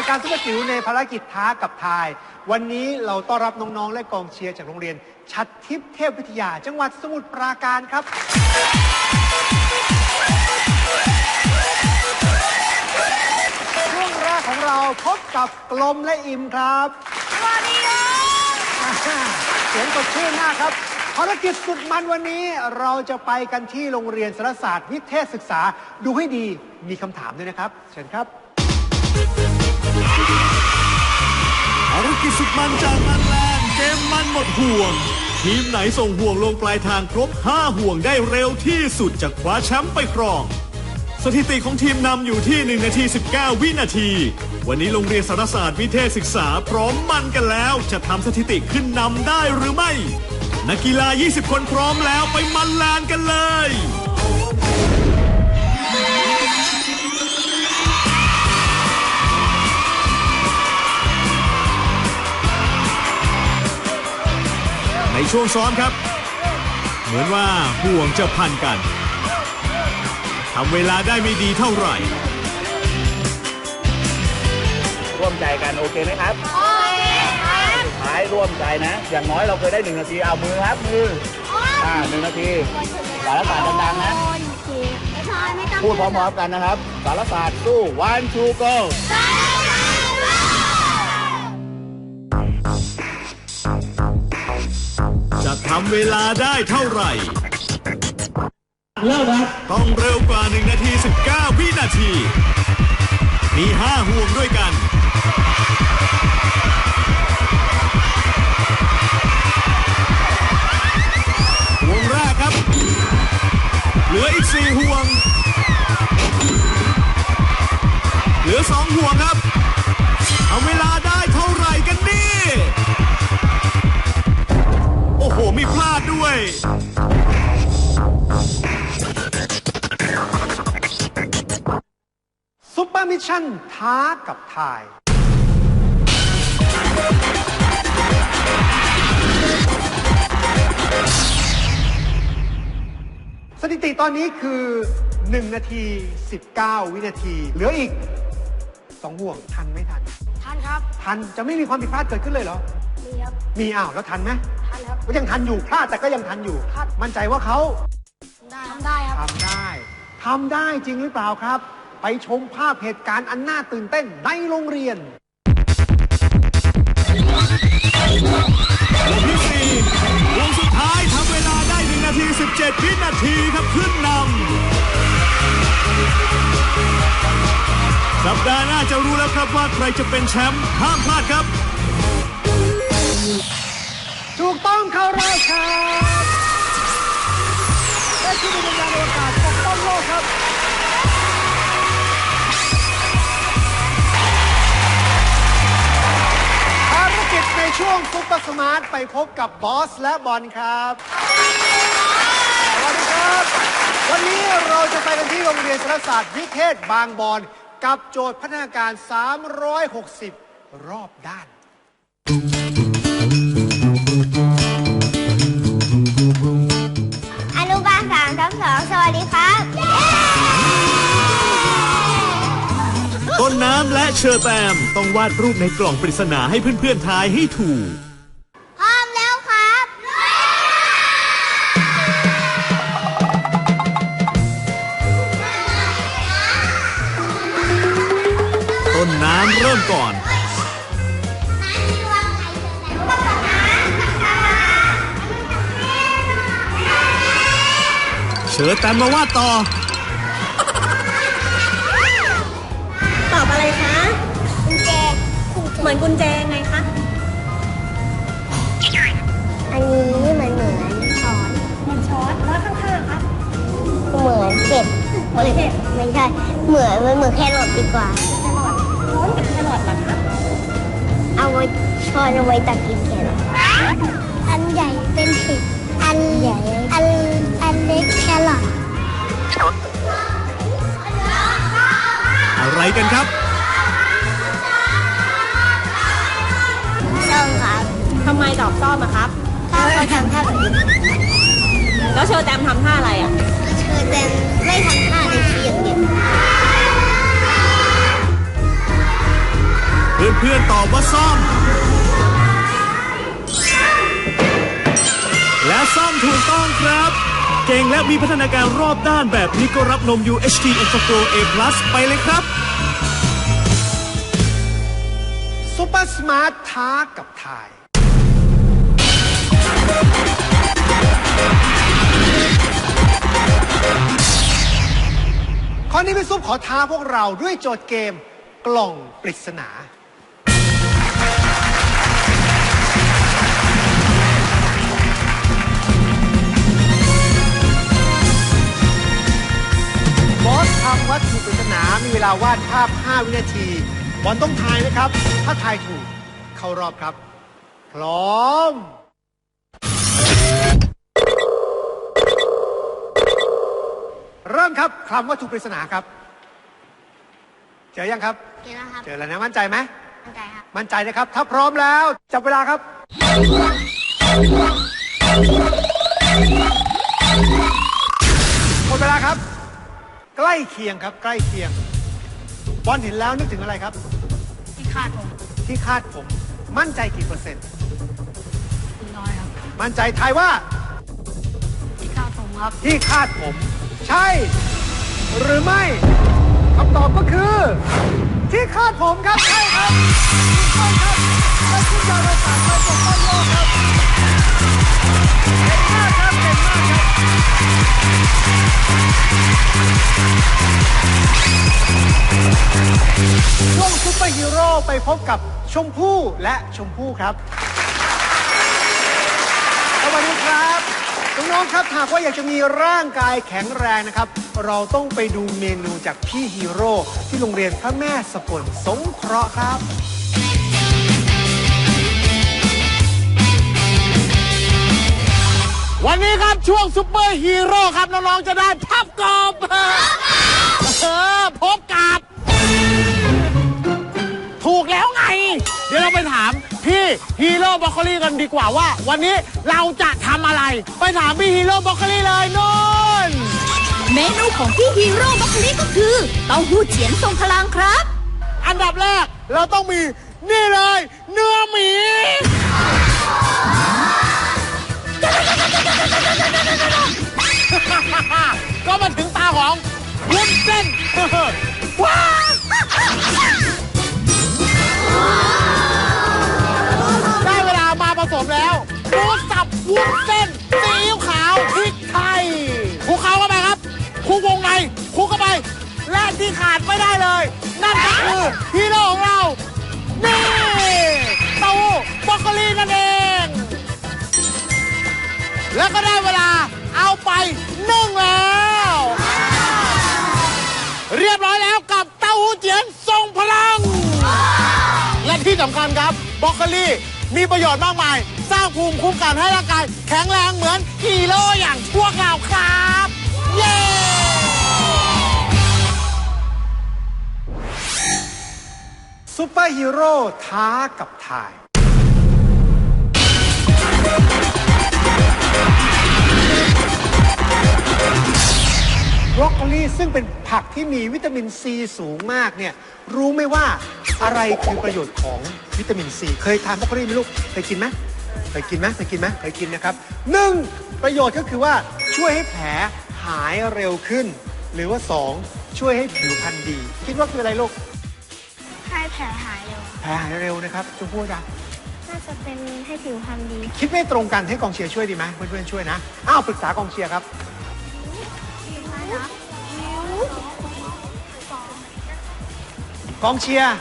ายการซุปเปอร์จิ๋วในภารกิจท้ากับทาย วันนี้เราต้อนรับน้องๆ และกองเชียร์จากโรงเรียน ชัดทิพย์เทพวิทยา จังหวัดสมุทรปราการครับ ช่วงแรกของเราพบกับกลมและอิมครับสวัสดีครับเสียงสดชื่นมากครับภารกิจสุดมันวันนี้เราจะไปกันที่โรงเรียนสารศาสตร์วิเทศศึกษาดูให้ดีมีคำถามด้วยนะครับ เชิญครับารกิจสุดมันจากมันแลนเกมมันหมดห่วง ทีมไหนส่งห่วงลงปลายทางครบ 5 ห่วงได้เร็วที่สุดจะคว้าแชมป์ไปครอง สถิติของทีมนำอยู่ที่ 1 นาที 19 วินาที วันนี้โรงเรียนสารศาสตร์วิเทศศึกษาพร้อมมันกันแล้ว จะทำสถิติขึ้นนำได้หรือไม่ นักกีฬา 20 คนพร้อมแล้วไปมันแลนกันเลย ช่วงซ้อมครับ เหมือนว่าห่วงจะพันกันทำเวลาได้ไม่ดีเท่าไหร่ ร่วมใจกันโอเคไหมครับโอเคครับสุดท้ายร่วมใจนะ อย่างน้อยเราเคยได้หนึ่งนาทีเอามือครับมืออ่าหนึ่งนาทีสารศาสตร์ดังๆนะไม่พอไม่ต้องพูดพร้อมๆกันนะครับ สารศาสตร์สู้ one two go จะทำเวลาได้เท่าไหร่ เริ่มครับ ต้องเร็วกว่า 1 นาที 19 วินาที มี 5 ห่วงด้วยกัน ห่วงแรกครับ เหลืออีก 4 ห่วง เหลือ 2 ห่วงครับทำเวลาได้ ดด้วยซุปเปอร์มิชชั่นท้ากับทาย สถิติตอนนี้คือ 1 นาที 19 วินาที เหลืออีก 2 ห่วงทันไม่ทันทันครับ ทันจะไม่มีความผิดพลาดเกิดขึ้นเลยเหรอ ดีครับมีอ้าวแล้วทันไหมทันครับ ก็ยังทันอยู่พลาดแต่ก็ยังทันอยู่ ครับ มั่นใจว่าเขาได้ทำได้ครับ ทำได้ทำได้จริงหรือเปล่าครับ ไปชมภาพเหตุการณ์อันน่าตื่นเต้นในโรงเรียนที่สี่วงสุดท้ายทำเวลาได้ 1 นาที 17 วินาทีครับขึ้นนำสัปดาห์หน้าจะรู้แล้วครับว่าใครจะเป็นแชมป์ห้ามพลาดครับ ถูกต้องเข้ารอบครับและที่เป็นยานอวกาศปกป้องโลกครับ ภารกิจในช่วงซุปเปอร์สมาร์ท ไปพบกับบอสและบอลครับสวัสดีครับ วันนี้เราจะไปกันที่โรงเรียนสารศาสตร์วิเทศบางบอนกับโจทย์พัฒนาการ 360 รอบด้าน นน้ำและเชอร์แตมต้องวาดรูปในกล่องปริศนาให้เพื่อนๆทายให้ถูก พร้อมแล้วครับ ต้นน้ำเริ่มก่อน เชอร์แตมมาวาดต่อ มือนกุญแจไงคะ อันนี้มันเหมือนช้อนเหมือนช้อนแล้วข้างๆครับเหมือนเห็ดเหมือนเห็ดไม่ใช่ เหมือนมันเหมือนแครอทดีกว่าช้อนกับแครอทเหรอคะเอาไว้ช้อนเอาไว้ตักกินแครอทอันใหญ่เป็นเห็ด อันใหญ่ อันอันเล็กแครอทอะไรกันครับำไมตอบซ่อมอะครับ ถ้าเขาทำท่าแบบนี้แล้วเชอร์แตมทำท่าอะไรอะเชิญแต่ไม่ทำท่าในเชียงเดียวเพื่อนๆตอบว่าซ่อม และซ่อมถูกต้องครับ เก่งและมีพัฒนาการรอบด้านแบบนี้ก็รับนม UHT Extra Pro A+ ไปเลยครับซุปเปอร์สมาร์ทท้ากับทาย ข้อนี้พี่ซุปขอท้าพวกเราด้วยโจทย์เกมกล่องปริศนา บอสทำวัตถุปริศนามีเวลาวาดภาพ 5 วินาที บอลต้องทายนะครับ ถ้าทายถูก เข้ารอบครับ พร้อม เริ่มครับคำวัตถุปริศนาครับ เจอยังครับเห็นแล้วครับ เจอแล้วนะมั่นใจไหมมั่นใจครับ มั่นใจนะครับ ถ้าพร้อมแล้ว จับเวลาครับ หมดเวลาครับ ใกล้เคียงครับ ใกล้เคียง บอลเห็นแล้วนึกถึงอะไรครับ ที่คาดผมที่คาดผมมั่นใจกี่เปอร์เซ็นต์ น้อยครับ มั่นใจทายว่า ที่คาดผมครับ ที่คาดผม ใช่ หรือไม่คำตอบก็คือ ที่คาดผมครับ ใช่ครับถูกต้องครับและคุณยาวเราสามไปปกป้องโลกครับเก่งมากครับเก่งมากครับช่วงซุปเปอร์ฮีโร่ไปพบกับชมพู่และชมพู่ครับ สวัสดีครับ น้องๆครับหากว่าอยากจะมีร่างกายแข็งแรงนะครับ เราต้องไปดูเมนูจากพี่ฮีโร่ที่โรงเรียนพระแม่สกลสงเคราะห์ครับวันนี้ครับช่วงซุปเปอร์ฮีโร่ครับ น้อง ๆ จะได้พับกบเออพบกับ ถูกแล้วไง เดี๋ยวเราไปถาม พี่ฮีโร่บรอกโคลีกันดีกว่าว่า วันนี้เราจะทำอะไร ไปถามพี่ฮีโร่บรอกโคลีเลยนนเมนูของพี่ฮีโร่บัคลีก็คือเต้าหู้เฉียนทรงพลังครับ อันดับแรกเราต้องมีนี่เลย เนื้อหมีก็มาถึงตาของวุ้นเส้นว้า มแล้วหมูสับวุ้นเส้นซีอิ๊วขาวพริกไทยคลุกเข้าเข้าไปครับคลุกวงในคลุกเข้าไปและที่ขาดไม่ได้เลย นั่นก็คือฮีโร่ของเรา นี่เต้าหู้บรอกโคลีนั่นเอง แล้วก็ได้เวลาเอาไปนึ่งแล้ว เรียบร้อยแล้วกับเต้าหู้เจียนทรงพลัง และที่สำคัญครับบรอกโคลี มีประโยชน์มากมาย สร้างภูมิคุ้มกันให้ร่างกาย แข็งแรงเหมือนฮีโร่อย่างพวกเราครับ เย้ ซุปเปอร์ฮีโร่ท้ากับทาย บรอกโคลีซึ่งเป็นผักที่มีวิตามินซีสูงมากเนี่ยรู้ไหมว่าอะไรคือประโยชน์ของวิตามินซีเคยทานบรอกโคลีไหมลูกเคยกินไหมเคยกินไหมเคยกินไหมเคยกินนะครับหนึ่งประโยชน์ก็คือว่าช่วยให้แผลหายเร็วขึ้น หรือว่าสองช่วยให้ผิวพรรณดี คิดว่าคืออะไรลูกให้แผลหายเร็ว แผลหายเร็วนะครับชมพู่จ้ะน่าจะเป็นให้ผิวพรรณดี คิดไม่ตรงกันให้กองเชียร์ช่วยดีไหมเพื่อนๆช่วยนะอ้าวปรึกษากองเชียร์ครับ กองเชียร์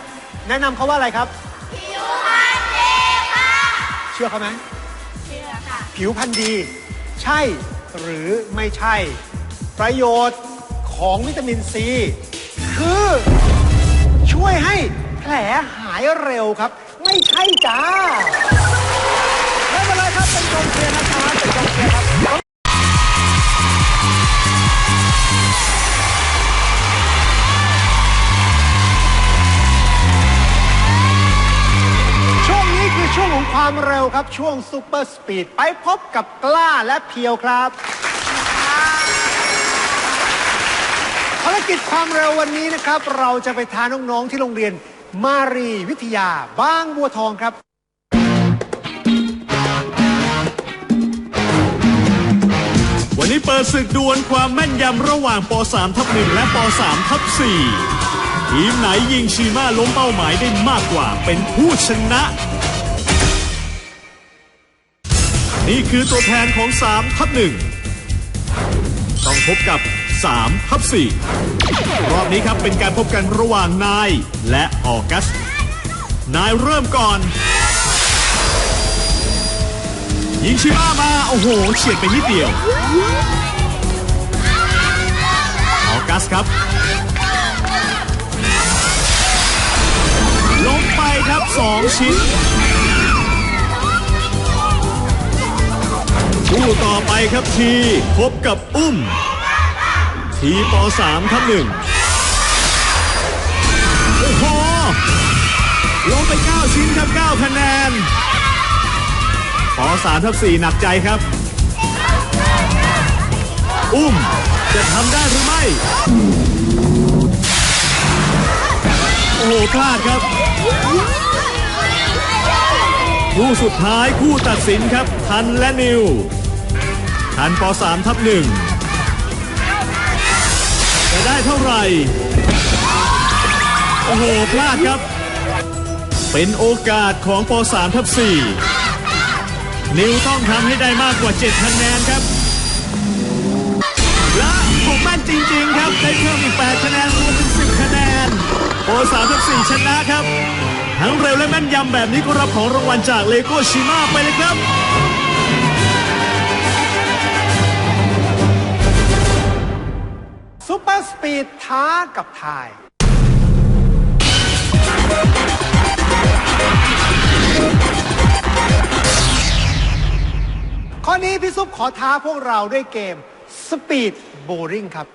แนะนำเขาว่าอะไรครับผิวพรรณดีค่ะเชื่อเขาไหมเชื่อค่ะผิวพรรณดี ใช่หรือไม่ใช่ ประโยชน์ของวิตามินซี คือ ช่วยให้แผลหายเร็วครับ ไม่ใช่จ้า ช่วงของความเร็วครับช่วงซูเปอร์สปีดไปพบกับกล้าและเพียวครับภารกิจความเร็ววันนี้นะครับ เราจะไปท้าน้อง ๆ ที่โรงเรียนมารีวิทยาบางบัวทองครับ วันนี้เปิดศึกดวลความแม่นยำระหว่างป .3 ทับ1และป .3 ทับ4ทีมไหนยิงชีมาล้มเป้าหมายได้มากกว่าเป็นผู้ชนะ นี่คือตัวแทนของ 3 ทับ 1 ต้องพบกับ 3 ทับ 4 รอบนี้ครับเป็นการพบกันระหว่างนายและออกัส นายเริ่มก่อน ยิงชิมามา โอ้โหเฉียดไปนิดเดียว ออกัสครับลงไปครับสองชิ้น คู่ต่อไปครับทีพบกับอุ้ม ทีป3ทับหนึ่งโอ้โหลงไป 9 ชิ้นครับ 9 คะแนนป3ทับ4หนักใจครับ อุ้มจะทำได้หรือไม่ โอ้โหพลาดครับ คู่สุดท้ายคู่ตัดสินครับ ทันและนิว ทันป 3 ทับหนึ่งจะได้เท่าไหร่ โอ้โห พลาดครับ เป็นโอกาสของป 3 ทับ4นิวต้องทำให้ได้มากกว่า 7 คะแนนครับ และผมมั่นจริง ๆ ครับ ได้เพิ่มอีก 8 คะแนนรวมเป็น 10 คะแนนป 3 ทับ4ชนะครับ ทั้งเร็วและแม่นยำแบบนี้ก็รับของรางวัลจากเลโก้ชิมาไปเลยครับ ซุปเปอร์สปีดท้ากับทาย ข้อนี้พี่ซุปขอท้าพวกเราด้วยเกมสปีดโบริงครับ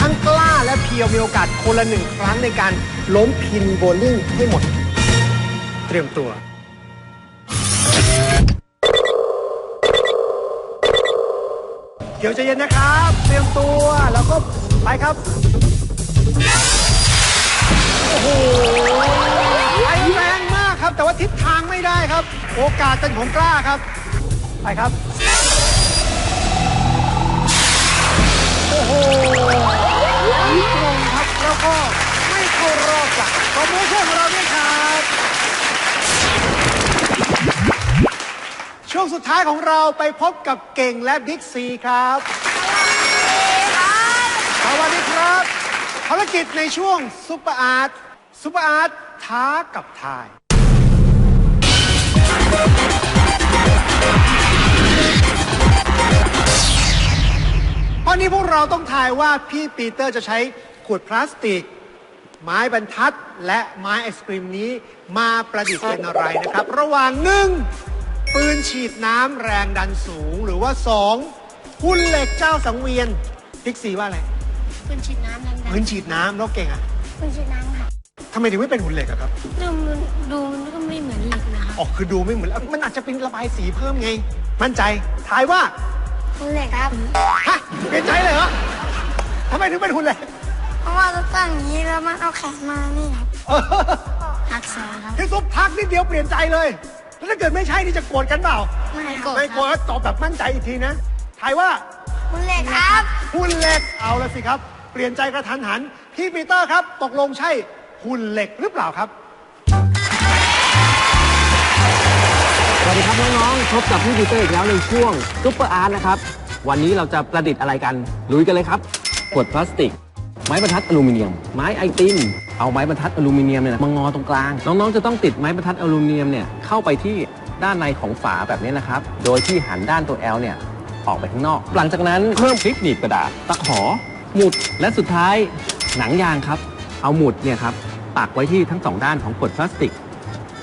ทั้งกล้าและเพียวมีโอกาสคนละหนึ่งครั้งในการล้มพินโบลิ่งให้หมด เตรียมตัว เดี๋ยวใจเย็นนะครับ เตรียมตัวแล้วก็ไปครับ โอ้โหไปแรงมากครับ แต่ว่าทิศทางไม่ได้ครับ โอกาสเป็นของกล้าครับ ไปครับ โอ้โหไม่ตรงครับแล้วก็ไม่เข้ารอบจ้ะขอมือช่วยของเราด้วยครับ ช่วงสุดท้ายของเราไปพบกับเก่งและบิ๊กซีครับ สวัสดีครับ ภารกิจในช่วงซุปเปอร์อาร์ตซุปเปอร์อาร์ตท้ากับทาย ตอนนี้พวกเราต้องทายว่าพี่ปีเตอร์จะใช้ขวดพลาสติก ไม้บรรทัดและไม้ไอศกรีมนี้มาประดิษฐ์เป็นอะไรนะครับ ระหว่างหนึ่ง ปืนฉีดน้ำแรงดันสูงหรือว่าสองหุ่นเหล็กเจ้าสังเวียนพิกซีว่าอะไรคุณฉีดน้ำดังปืนฉีดน้ำแล้วเก่งอะๆคุณฉีดน้ำค่ะทำไมถึงไม่เป็นหุ่นเหล็กอะครับดูมันดูมันก็ไม่เหมือนเหล็กนะคะอ๋อคือดูไม่เหมือนมันอาจจะเป็นระบายสีเพิ่มไง มั่นใจทายว่าคุณเหล็กครับฮะเปลี่ยนใจเลยเหรอทำไมถึงเป็นหุ่นเหล็กเพราะว่าเราตั้งอย่างนี้แล้วมันเอาแขนมานี่ครับเออหักศอกครับพี่ซุปทักนิดเดียวเปลี่ยนใจเลย แล้วถ้าเกิดไม่ใช่นี่จะโกรธกันเปล่า ไม่โกรธไม่โกรธตอบแบบมั่นใจอีกทีนะทายว่าคุณเหล็กครับหุ่นเหล็กเอาละสิครับ เปลี่ยนใจกระทันหัน พี่ปีเตอร์ครับ ตกลงใช่หุ่นเหล็กหรือเปล่าครับสวัสดีครับน้องๆพบกับพี่ปีเตอร์อีกแล้วในช่วงซุปเปอร์อาร์ตนะครับ วันนี้เราจะประดิษฐ์อะไรกันลุยกันเลยครับขวดพลาสติก ไม้บรรทัดอลูมิเนียม ไม้ไอติม เอาไม้บรรทัดอลูมิเนียมเนี่ยนะมางอตรงกลาง น้องๆจะต้องติดไม้บรรทัดอลูมิเนียมเนี่ยเข้าไปที่ด้านในของฝาแบบนี้นะครับ โดยที่หันด้านตัว L เนี่ยออกไปข้างนอก หลังจากนั้นเพิ่มคลิปหนีบกระดาษตะขอ หมุดและสุดท้ายหนังยางครับ เอาหมุดเนี่ยครับปักไว้ที่ทั้งสองด้านของขวดพลาสติก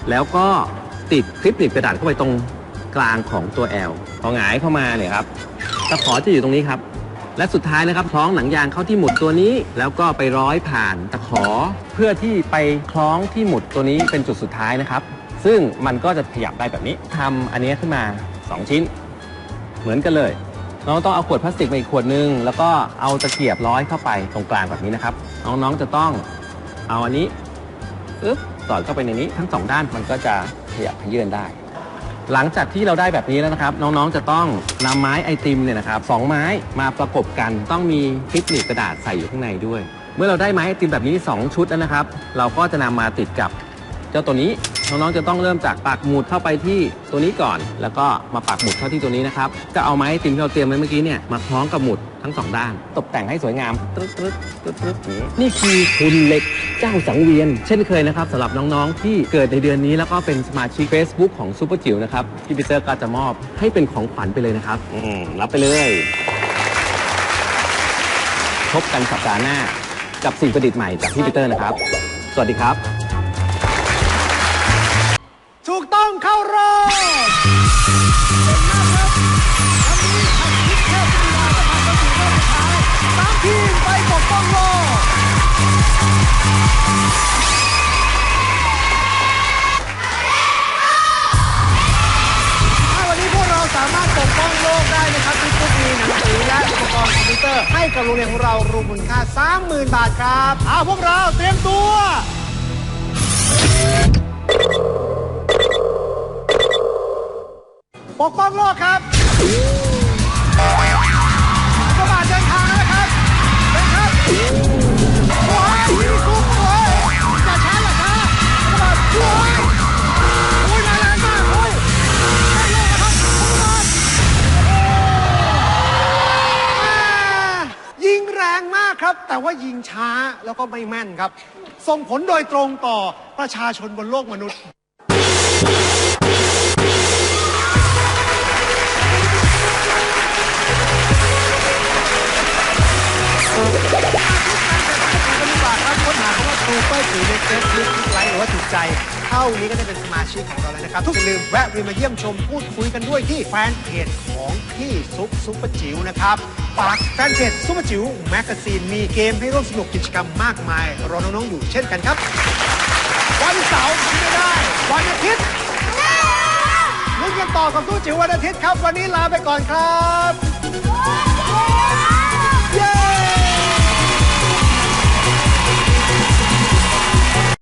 แล้วก็ติดคลิปหนีบกระดาษเข้าไปตรงกลางของตัว L พอหงายเข้ามาเนี่ยครับตะขอจะอยู่ตรงนี้ครับ และสุดท้ายนะครับคล้องหนังยางเข้าที่หมุดตัวนี้ แล้วก็ไปร้อยผ่านตะขอ เพื่อที่ไปคล้องที่หมุดตัวนี้เป็นจุดสุดท้ายนะครับ ซึ่งมันก็จะขยับได้แบบนี้ทำอันนี้ขึ้นมา 2 ชิ้น เหมือนกันเลย น้องต้องเอาขวดพลาสติกมาอีกขวดนึง แล้วก็เอาตะเกียบร้อยเข้าไปตรงกลางแบบนี้นะครับ น้องๆจะต้องเอาอันนี้อึ๊บสอดเข้าไปในนี้ทั้งสองด้านมันก็จะขยับขยื่นได้ หลังจากที่เราได้แบบนี้แล้วนะครับ น้องๆจะต้องนำไม้ไอติมเนี่ยนะครับสองไม้มาประกบกันต้องมีคลิปหนีบกระดาษใส่อยู่ข้างในด้วย เมื่อเราได้ไม้ไอติมแบบนี้ 2 ชุดแล้วนะครับ เราก็จะนำมาติดกับ จ้าตัวนี้น้องๆจะต้องเริ่มจากปักหมุดเข้าไปที่ตัวนี้ก่อน แล้วก็มาปักหมุดเข้าที่ตัวนี้นะครับก็เอาไม้ไอติมที่เราเตรียมไว้เมื่อกี้เนี่ยมาคล้องกับหมุดทั้งสองด้าน ตกแต่งให้สวยงามตึ๊ดตึ๊ดตึ๊ดตึ๊ดอย่างนี้นี่คือทุนเหล็กเจ้าสังเวียน เช่นเคยนะครับสำหรับน้องๆที่เกิดในเดือนนี้แล้วก็เป็นสมาชิก Facebook ของซูเปอร์จิ๋วนะครับพี่ปีเตอร์ก็จะมอบให้เป็นของขวัญไปเลยนะครับอืมรับไปเลยพบกันสัปดาห์หน้ากับสิ่งประดิษฐ์ใหม่จากพี่ปีเตอร์นะครับ สวัสดีครับ ถูกต้องเข้ารอบสามทีมไปปกป้องโลกถ้าวันนี้พวกเราสามารถปกป้องโลกได้นะครับทุกทุกมีหนังสือและอุปกรณ์คอมพิวเตอร์ให้กับโรงเรียนของเรารวมมูลค่า 30,000 บาทครับ เอาพวกเราเตรียมตัว ปกป้องโลกครับกระบาดเดินทางนะครับเป็นครับโอ้ยมีซุ้มโอ้ยอย่าช้าอย่าช้ากระบาดโอ้ยโอ้ยมาแรงมากโอ้ยได้โลกนะครับกระบาดยิงแรงมากครับ แต่ว่ายิงช้าแล้วก็ไม่แม่นครับ ส่งผลโดยตรงต่อประชาชนบนโลกมนุษย์ เปอร์จิ๋วในเฟซบุ๊กไลค์หรือว่าถูกใจ เท่านี้ก็ได้เป็นสมาชิกของเราแล้วนะครับ ทุกอย่าลืมแวะเวียนมาเยี่ยมชมพูดคุยกันด้วยที่แฟนเพจของพี่ซุปซุปเปอร์จิ๋วนะครับฝากแฟนเพจซุปเปอร์จิ๋วแมกกาซีนมีเกมให้ร่วมสนุกกิจกรรมมากมาย รอน้องๆอยู่เช่นกันครับ วันเสาร์ทำไม่ได้ วันอาทิตย์ลุ้นกันต่อกับตู้จิ๋ววันอาทิตย์ครับ วันนี้ลาไปก่อนครับ